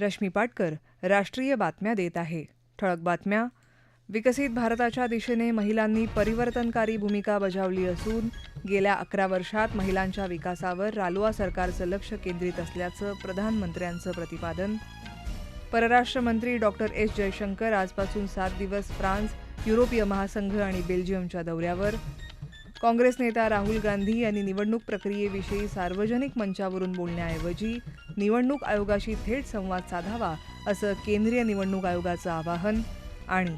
रश्मी पाटकर राष्ट्रीय बातम्या देत आहे. ठळक बातम्या. विकसित भारताच्या दिशेने महिलांनी परिवर्तनकारी भूमिका बजावली असून गेल्या अकरा वर्षात महिलांच्या विकासावर रालोआ सरकारचं लक्ष केंद्रित असल्याचं प्रधानमंत्र्यांचं प्रतिपादन. परराष्ट्र मंत्री डॉक्टर एस. जयशंकर आजपासून सात दिवस फ्रान्स युरोपीय महासंघ आणि बेल्जियमच्या दौऱ्यावर काँग्रेस नेता राहुल गांधी यांनी निवडणूक प्रक्रियेविषयी सार्वजनिक मंचावरून बोलण्याऐवजी निवडणूक आयोगाशी थेट संवाद साधावा असं केंद्रीय निवडणूक आयोगाचं आवाहन आणि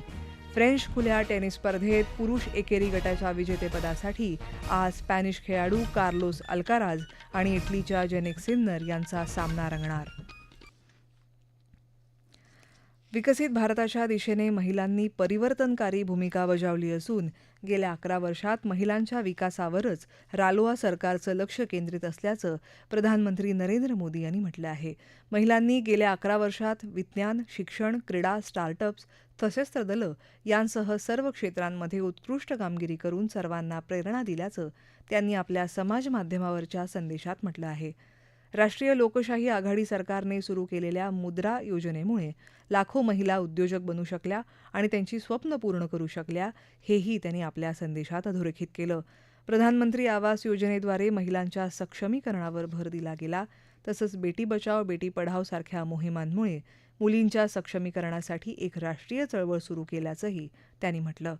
फ्रेंच खुल्या टेनिस स्पर्धेत पुरुष एकेरी गटाच्या विजेतेपदासाठी आज स्पॅनिश खेळाडू कार्लोस अल्काराज आणि इटलीच्या जेनेक सिन्नर यांचा सामना रंगणार. विकसित भारताच्या दिशेने महिलांनी परिवर्तनकारी भूमिका बजावली असून गेल्या अकरा वर्षात महिलांच्या विकासावरच रालोआ सरकारचं लक्ष केंद्रित असल्याचं प्रधानमंत्री नरेंद्र मोदी यांनी म्हटलं आहे. महिलांनी गेल्या अकरा वर्षात विज्ञान शिक्षण क्रीडा स्टार्टअप्स सशस्त्र दलं यांसह सर्व क्षेत्रांमध्ये उत्कृष्ट कामगिरी करून सर्वांना प्रेरणा दिल्याचं त्यांनी आपल्या समाज माध्यमावरच्या संदेशात म्हटलं आहे. राष्ट्रीय लोकशाही आघाडी सरकारने सुरू केलेल्या मुद्रा योजनेमुळे लाखो महिला उद्योजक बनू शकल्या आणि त्यांची स्वप्न पूर्ण करू शकल्या हेही त्यांनी आपल्या संदेशात अधोरेखित केलं. प्रधानमंत्री आवास योजनेद्वारे महिलांच्या सक्षमीकरणावर भर दिला गेला तसंच बेटी बचाव बेटी पढाव सारख्या मोहिमांमुळे मुलींच्या सक्षमीकरणासाठी एक राष्ट्रीय चळवळ सुरू केल्याचंही त्यांनी म्हटलं.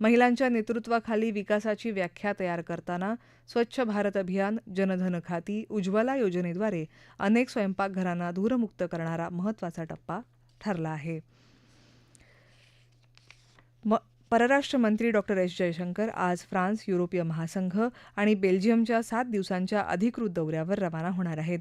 महिलांच्या नेतृत्वाखाली विकासाची व्याख्या तयार करताना स्वच्छ भारत अभियान जनधन खाती उज्ज्वला योजनेद्वारे अनेक स्वयंपाकघरांना धूरमुक्त करणारा महत्त्वाचा टप्पा ठरला आहे. परराष्ट्र मंत्री डॉक्टर एस. जयशंकर आज फ्रान्स युरोपीय महासंघ आणि बेल्जियमच्या सात दिवसांच्या अधिकृत दौऱ्यावर रवाना होणार आहेत.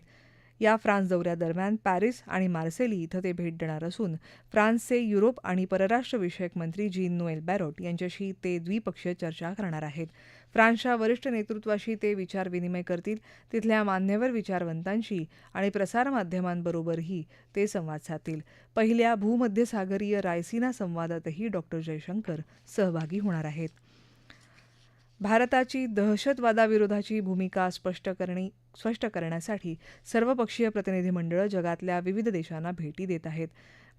या फ्रान्स दौऱ्यादरम्यान पॅरिस आणि मार्सेली इथं ते भेट देणार असून फ्रान्सचे युरोप आणि परराष्ट्रविषयक मंत्री जीन नोएल बॅरोट यांच्याशी ते द्विपक्षीय चर्चा करणार आहेत. फ्रान्सच्या वरिष्ठ नेतृत्वाशी ते विचारविनिमय करतील तिथल्या मान्यवर विचारवंतांशी आणि प्रसारमाध्यमांबरोबरही ते संवाद साधतील. पहिल्या भूमध्यसागरीय रायसिना संवादातही डॉक्टर जयशंकर सहभागी होणार आहेत. भारताची दहशतवादाविरोधाची भूमिका स्पष्ट करणे स्पष्ट करण्यासाठी सर्वपक्षीय प्रतिनिधीमंडळं जगातल्या विविध देशांना भेटी देत आहेत.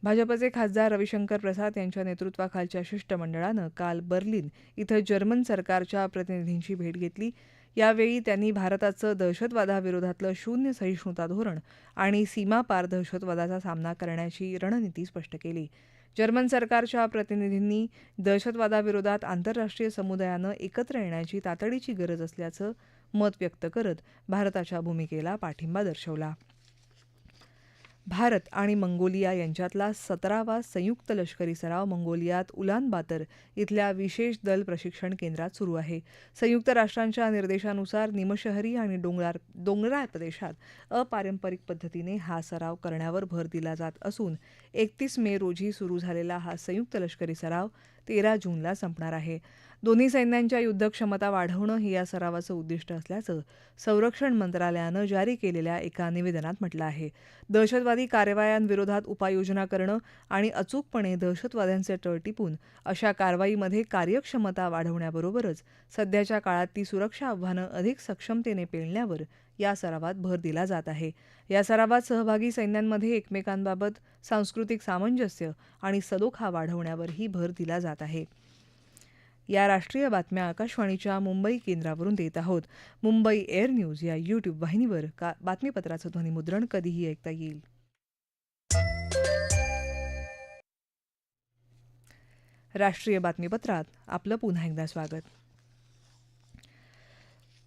भाजपचे खासदार रविशंकर प्रसाद यांच्या नेतृत्वाखालच्या शिष्टमंडळानं काल बर्लिन इथं जर्मन सरकारच्या प्रतिनिधींची भेट घेतली. यावेळी त्यांनी भारताचं दहशतवादाविरोधातलं शून्य सहिष्णुता धोरण आणि सीमापार दहशतवादाचा सामना करण्याची रणनीती स्पष्ट केली. जर्मन सरकारच्या प्रतिनिधींनी दहशतवादाविरोधात आंतरराष्ट्रीय समुदायानं एकत्र येण्याची तातडीची गरज असल्याचं मत व्यक्त करत भारताच्या भूमिकेला पाठिंबा दर्शवला. भारत आणि मंगोलिया यांच्यातला सतरावा संयुक्त लष्करी सराव मंगोलियात उलान बातर इथल्या विशेष दल प्रशिक्षण केंद्रात सुरू आहे. संयुक्त राष्ट्रांच्या निर्देशानुसार निमशहरी आणि डोंगरार डोंगराळ प्रदेशात अपारंपरिक पद्धतीने हा सराव करण्यावर भर दिला जात असून एकतीस मे रोजी सुरू झालेला हा संयुक्त लष्करी सराव तेरा जूनला संपणार आहे. दोन्ही सैन्यांच्या युद्धक्षमता वाढवणं हे या सरावाचं उद्दिष्ट असल्याचं संरक्षण मंत्रालयानं जारी केलेल्या एका निवेदनात म्हटलं आहे. दहशतवादी कारवायांविरोधात उपाययोजना करणं आणि अचूकपणे दहशतवाद्यांचे तळ टिपून अशा कारवाईमध्ये कार्यक्षमता वाढवण्याबरोबरच सध्याच्या काळात ती सुरक्षा आव्हानं अधिक सक्षमतेने पेलण्यावर या सरावात भर दिला जात आहे. या सरावात सहभागी सैन्यांमध्ये एकमेकांबाबत सांस्कृतिक सामंजस्य आणि सलोखा वाढवण्यावरही भर दिला जात आहे. या राष्ट्रीय बातम्या आकाशवाणीच्या मुंबई केंद्रावरून देत आहोत. मुंबई एअर न्यूज या यूट्यूब वाहिनीवर का बातमीपत्राचं ध्वनिमुद्रण कधीही ऐकता येईल. राष्ट्रीय बातमीपत्रात आपलं पुन्हा एकदा स्वागत.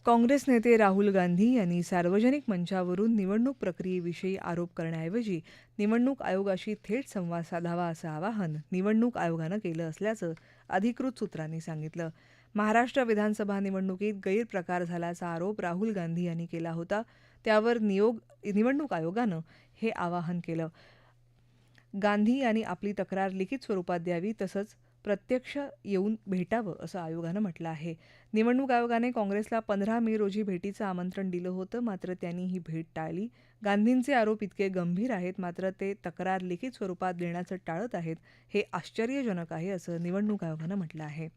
काँग्रेस नेते राहुल गांधी यांनी सार्वजनिक मंचावरून निवडणूक प्रक्रियेविषयी आरोप करण्याऐवजी निवडणूक आयोगाशी थेट संवाद साधावा असं आवाहन निवडणूक आयोगानं केलं असल्याचं अधिकृत सूत्रांनी सांगितलं. महाराष्ट्र विधानसभा निवडणुकीत गैरप्रकार झाल्याचा आरोप राहुल गांधी यांनी केला होता. त्यावर नियोग निवडणूक आयोगानं हे आवाहन केलं. गांधी यांनी आपली तक्रार लिखित स्वरूपात द्यावी तसंच प्रत्यक्ष येऊन भेटावं असं आयोगानं म्हटलं आहे. निवडणूक आयोगाने काँग्रेसला पंधरा मे रोजी भेटीचं आमंत्रण दिलं होतं मात्र त्यांनी ही भेट टाळली. गांधींचे आरोप इतके गंभीर आहेत मात्र ते तक्रार लिखित स्वरूपात देण्याचं टाळत आहेत हे आश्चर्यजनक आहे असं निवडणूक आयोगानं म्हटलं आहे.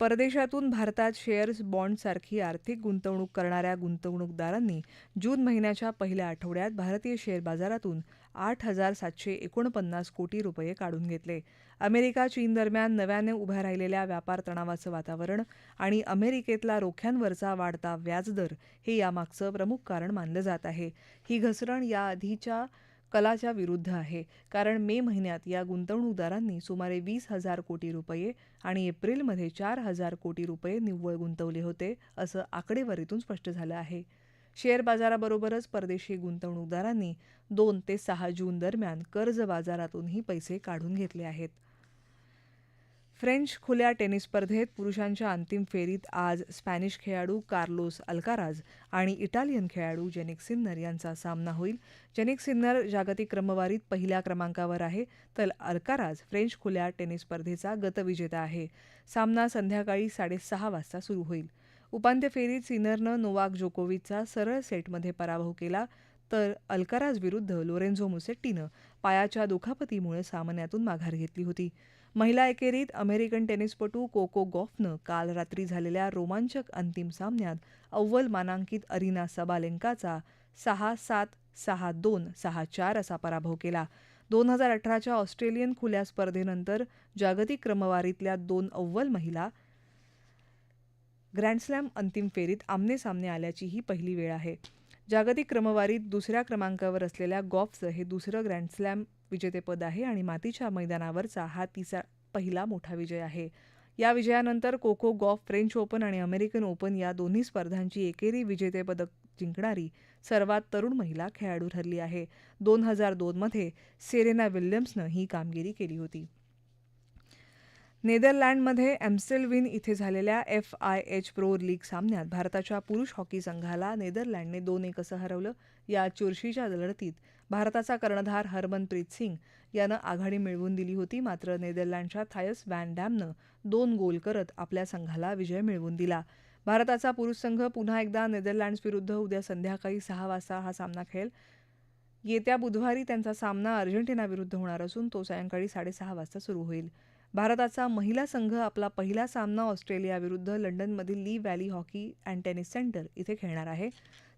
परदेशातून भारतात शेअर्स बॉन्डसारखी आर्थिक गुंतवणूक करणाऱ्या गुंतवणूकदारांनी जून महिन्याच्या पहिल्या आठवड्यात भारतीय शेअर बाजारातून आठ हजार सातशे एकोणपन्नास कोटी रुपये काढून घेतले. अमेरिका चीन दरम्यान नव्याने उभ्या राहिलेल्या व्यापार तणावाचं वातावरण आणि अमेरिकेतला रोख्यांवरचा वाढता व्याजदर हे यामागचं प्रमुख कारण मानलं जात आहे. ही घसरण याआधीच्या कलाच्या विरुद्ध आहे कारण मे महिन्यात या गुंतवणूकदारांनी सुमारे वीस हजार कोटी रुपये आणि एप्रिलमध्ये चार हजार कोटी रुपये निव्वळ गुंतवले होते असं आकडेवारीतून स्पष्ट झालं आहे. शेअर बाजाराबरोबरच परदेशी गुंतवणूकदारांनी दोन ते सहा जून दरम्यान कर्ज बाजारातूनही पैसे काढून घेतले आहेत. फ्रेंच खुल्या टेनिस स्पर्धेत पुरुषांच्या अंतिम फेरीत आज स्पॅनिश खेळाडू कार्लोस अल्काराज आणि इटालियन खेळाडू जेनिक सिन्नर यांचा सामना होईल. जेनिक सिन्नर जागतिक क्रमवारीत पहिल्या क्रमांकावर आहे तर अल्काराज फ्रेंच खुल्या टेनिस स्पर्धेचा गतविजेता आहे. सामना संध्याकाळी साडेसहा वाजता सुरू होईल. उपांत्य फेरीत सिनरनं नोवाक जोकोविचचा सरळ सेटमध्ये पराभव केला तर अल्काराज विरुद्ध लोरेन्झो मुसेट्टीनं पायाच्या दुखापतीमुळे सामन्यातून माघार घेतली होती. महिला एकेरीत अमेरिकन टेनिसपटू कोको गॉफनं काल रात्री झालेल्या रोमांचक अंतिम सामन्यात अव्वल मानांकित अरिना सबालेंकाचा सहा सात सहा दोन सहा चार असा पराभव केला. दोन हजार अठराच्या ऑस्ट्रेलियन खुल्या स्पर्धेनंतर जागतिक क्रमवारीतल्या दोन अव्वल महिला ग्रँडस्लॅम अंतिम फेरीत आमनेसामने आल्याची ही पहिली वेळ आहे. जागतिक क्रमवारीत दुसऱ्या क्रमांकावर असलेल्या गॉफचं हे दुसरं ग्रँडस्लॅम विजेतेपद आहे आणि मातीच्या मैदानावरचा हा तिचा पहिला मोठा विजय आहे. या विजयानंतर कोको गॉफ फ्रेंच ओपन आणि अमेरिकन ओपन या दोन्ही स्पर्धांची एकेरी विजेतेपदक जिंकणारी सर्वात तरुण महिला खेळाडू ठरली आहे. दोन हजार दोनमध्ये सेरेना विल्यम्सनं ही कामगिरी केली होती. नेदरलँडमध्ये एम्स्टेलविन इथे झालेल्या F I H pro league सामन्यात भारताच्या पुरुष हॉकी संघाला नेदरलँडने दोन एक असं हरवलं. या चुरशीच्या लढतीत भारताचा कर्णधार हरमनप्रीत सिंग यानं आघाडी मिळवून दिली होती. मात्र नेदरलँडच्या थायस वॅन डॅमनं दोन गोल करत आपल्या संघाला विजय मिळवून दिला. भारताचा पुरुष संघ पुन्हा एकदा नेदरलँड्स विरुद्ध उद्या संध्याकाळी सहा वाजता हा सामना खेळेल. येत्या बुधवारी त्यांचा सामना अर्जेंटिनाविरुद्ध होणार असून तो सायंकाळी साडेसहा वाजता सुरू होईल. भारताचा महिला संघ आपला पहिला सामना ऑस्ट्रेलियाविरुद्ध लंडनमधील Lee Valley hockey and tennis centre इथे खेळणार आहे.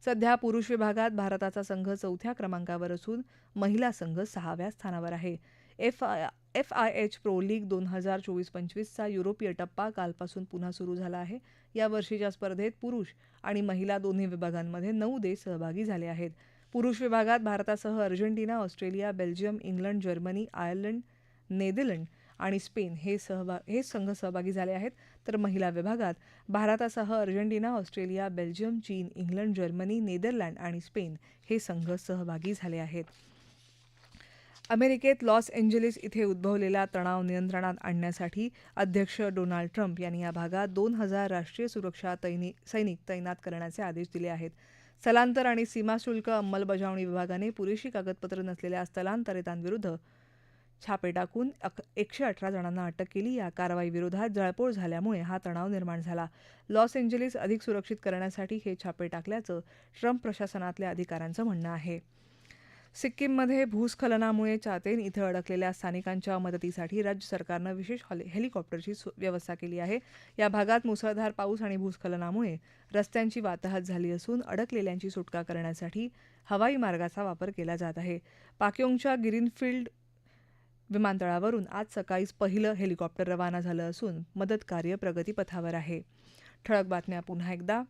सध्या पुरुष विभागात भारताचा संघ चौथ्या क्रमांकावर असून महिला संघ सहाव्या स्थानावर आहे. F I F I H pro league दोन हजार चोवीस पंचवीसचा युरोपीय टप्पा कालपासून पुन्हा सुरू झाला आहे. या वर्षीच्या स्पर्धेत पुरुष आणि महिला दोन्ही विभागांमध्ये नऊ देश सहभागी झाले आहेत. पुरुष विभागात भारतासह Argentina Australia Belgium England Germany Ireland Netherlands आणि स्पेन हे सहभाग हे संघ सहभागी झाले आहेत. तर महिला विभागात भारतासह अर्जेंटिना ऑस्ट्रेलिया बेल्जियम चीन इंग्लंड जर्मनी नेदरलँड आणि स्पेन हे संघ सहभागी झाले आहेत. अमेरिकेत लॉस एंजेलिस इथे उद्भवलेला तणाव नियंत्रणात आणण्यासाठी अध्यक्ष डोनाल्ड ट्रम्प यांनी या भागात दोन हजार राष्ट्रीय सुरक्षा तैनी सैनिक तैनात करण्याचे आदेश दिले आहेत. स्थलांतर आणि सीमाशुल्क अंमलबजावणी विभागाने पुरेशी कागदपत्र नसलेल्या स्थलांतरितांविरुद्ध छापे टाकून अक एकशे अठरा जणांना अटक केली. या कारवाईविरोधात जळपोळ झाल्यामुळे हा तणाव निर्माण झाला. लॉस एंजलिस अधिक सुरक्षित करण्यासाठी हे छापे टाकल्याचं ट्रम्प प्रशासनातल्या अधिकाऱ्यांचं म्हणणं आहे. सिक्कीममध्ये भूस्खलनामुळे चातेन इथं अडकलेल्या स्थानिकांच्या मदतीसाठी राज्य सरकारनं विशेष हॉले हेलिकॉप्टरची व्यवस्था केली आहे. या भागात मुसळधार पाऊस आणि भूस्खलनामुळे रस्त्यांची वाताहत झाली असून अडकलेल्यांची सुटका करण्यासाठी हवाई मार्गाचा वापर केला जात आहे. पाक्योंगच्या ग्रीनफील्ड विमानतळावरून आज सकाळीच पहिलं हेलिकॉप्टर रवाना झालं असून मदत कार्य प्रगतीपथावर आहे. ठळक बातम्या पुन्हा एकदा.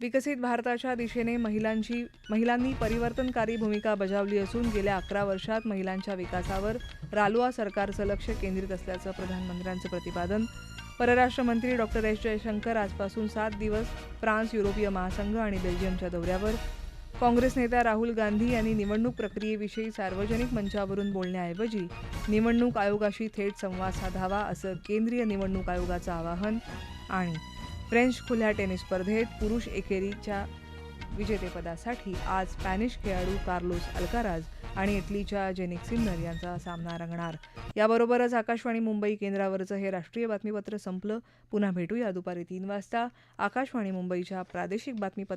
विकसित भारताच्या दिशेने महिलांची महिलांनी परिवर्तनकारी भूमिका बजावली असून गेल्या अकरा वर्षात महिलांच्या विकासावर रालोआ सरकारचं लक्ष केंद्रित असल्याचं प्रधानमंत्र्यांचं प्रतिपादन. परराष्ट्र मंत्री डॉक्टर एस जयशंकर आजपासून सात दिवस फ्रान्स युरोपीय महासंघ आणि बेल्जियमच्या दौऱ्यावर काँग्रेस नेत्या राहुल गांधी यांनी निवडणूक प्रक्रियेविषयी सार्वजनिक मंचावरून बोलण्याऐवजी निवडणूक आयोगाशी थेट संवाद साधावा असं केंद्रीय निवडणूक आयोगाचं आवाहन आणि फ्रेंच खुल्या टेनिस स्पर्धेत पुरुष एकेरीच्या विजेतेपदासाठी आज स्पॅनिश खेळाडू कार्लोस अल्काराज आणि इटलीच्या जेनिक सिन्नर यांचा सामना रंगणार. याबरोबरच आकाशवाणी मुंबई केंद्रावरचं हे राष्ट्रीय बातमीपत्र संपलं. पुन्हा भेटूया दुपारी तीन वाजता. आकाशवाणी मुंबईच्या प्रादेशिक बातमीपत्र